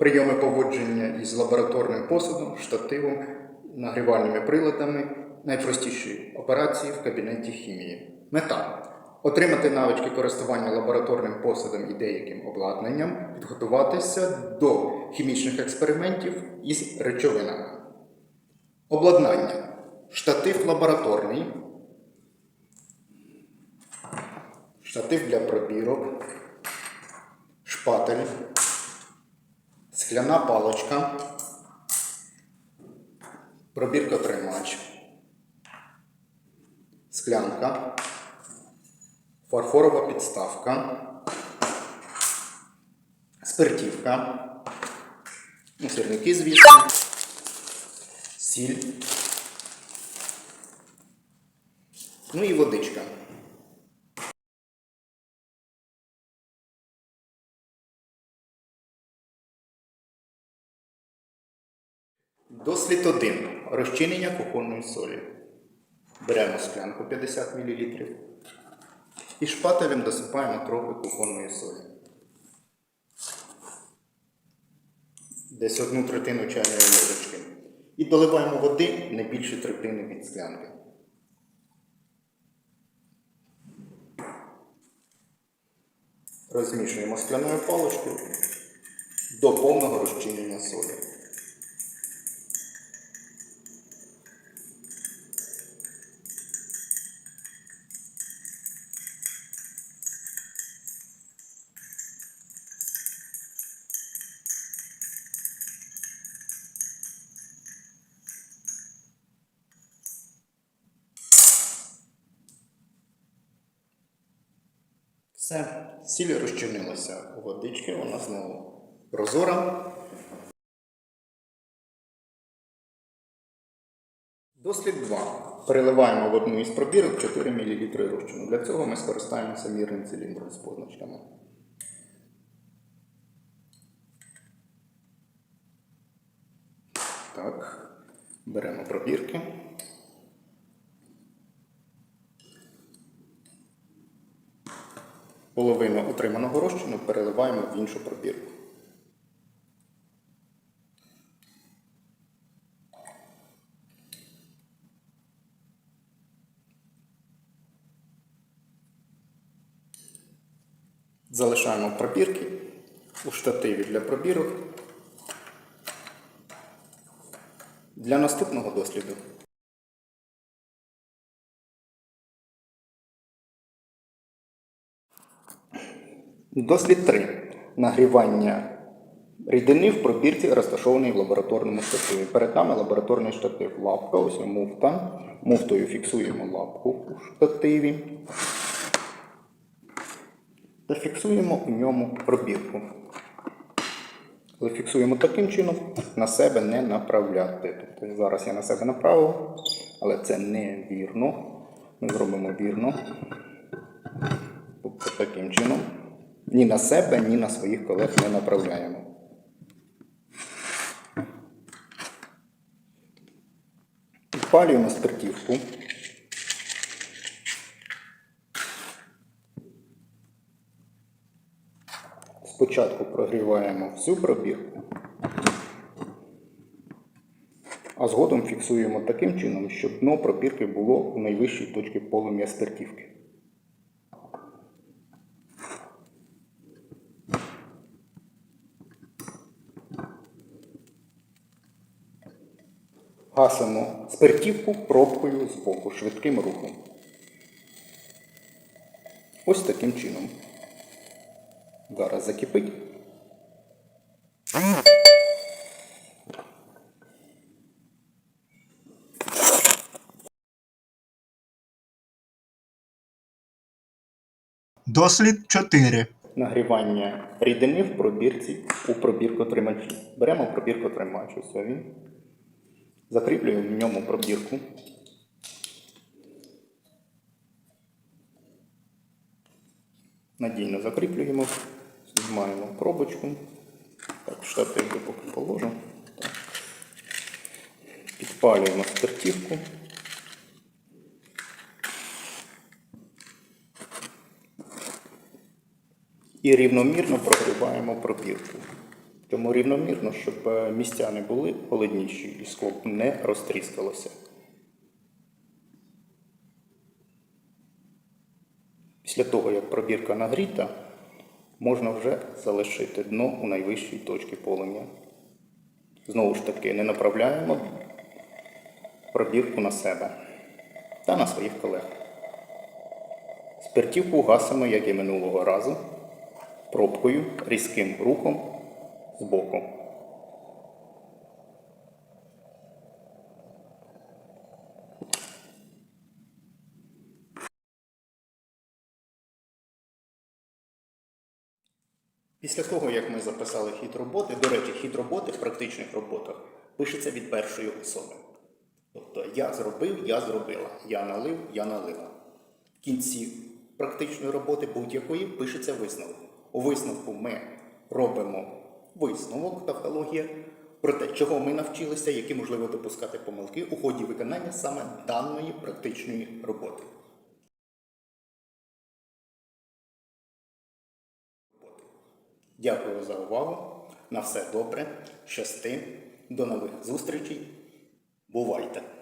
прийоми поводження із лабораторним посудом, штативом, нагрівальними приладами, найпростіші операції в кабінеті хімії. Мета отримати навички користування лабораторним посудом і деяким обладнанням, підготуватися до хімічних експериментів із речовинами. Обладнання. Штатив лабораторний. Штатив для пробірок. Шпатель. Скляна паличка. Пробірка тримач. Склянка. Фарфорова підставка. Спиртівка. Ну, сірники, звісно. Сіль. Ну і водичка. Дослід 1. Розчинення кухонної солі. Беремо склянку 50 мл і шпателем досипаємо трохи кухонної солі. Десь одну третину чайної ложечки. І доливаємо води не більше третини від склянки. Розмішуємо скляною паличкою до повного розчинення солі. Все, сіль розчинилася у водички, вона знову прозора. Дослід 2. Переливаємо в одну із пробірок 4 мл розчину. Для цього ми скористаємося мірним циліндром з позначками. Так, беремо пробірки. Половину отриманого розчину переливаємо в іншу пробірку. Залишаємо пробірки у штативі для пробірок. Для наступного досліду Дослід 3. Нагрівання рідини в пробірці, розташованій в лабораторному штативі. Перед нами лабораторний штатив. Лапка, ось муфта. Муфтою фіксуємо лапку у штативі. Та фіксуємо у ньому пробірку. Але фіксуємо таким чином, на себе не направляти. Тобто зараз я на себе направив, але це невірно. Ми зробимо вірно. Тобто таким чином. Ні на себе, ні на своїх колег не направляємо. Підпалюємо спиртівку. Спочатку прогріваємо всю пробірку, а згодом фіксуємо таким чином, щоб дно пробірки було у найвищій точці полум'я спиртівки. Гасимо спиртівку пробкою з боку швидким рухом. Ось таким чином. Зараз закипить. Дослід 4. Нагрівання рідини в пробірці у пробірку тримачі. Беремо пробірку тримач, ось він. Закріплюємо в ньому пробірку. Надійно закріплюємо, знімаємо пробочку. Так, штатив поки положу. Так. Підпалюємо спиртівку. І рівномірно прогріваємо пробірку. Тому рівномірно, щоб е, місця не були холодніші і скло не розтріскалося. Після того, як пробірка нагріта, можна вже залишити дно у найвищій точці полум'я. Знову ж таки, не направляємо пробірку на себе та на своїх колег. Спиртівку гасимо, як і минулого разу, пробкою, різким рухом боку. Після того, як ми записали хід роботи, до речі, хід роботи в практичних роботах пишеться від першої особи. Тобто я зробив, я зробила, я налив, я налила. В кінці практичної роботи будь-якої пишеться висновок. У висновку ми робимо висновок тавтологія про те, чого ми навчилися, які можливо допускати помилки у ході виконання саме даної практичної роботи. Дякую за увагу. На все добре. Щасти. До нових зустрічей. Бувайте!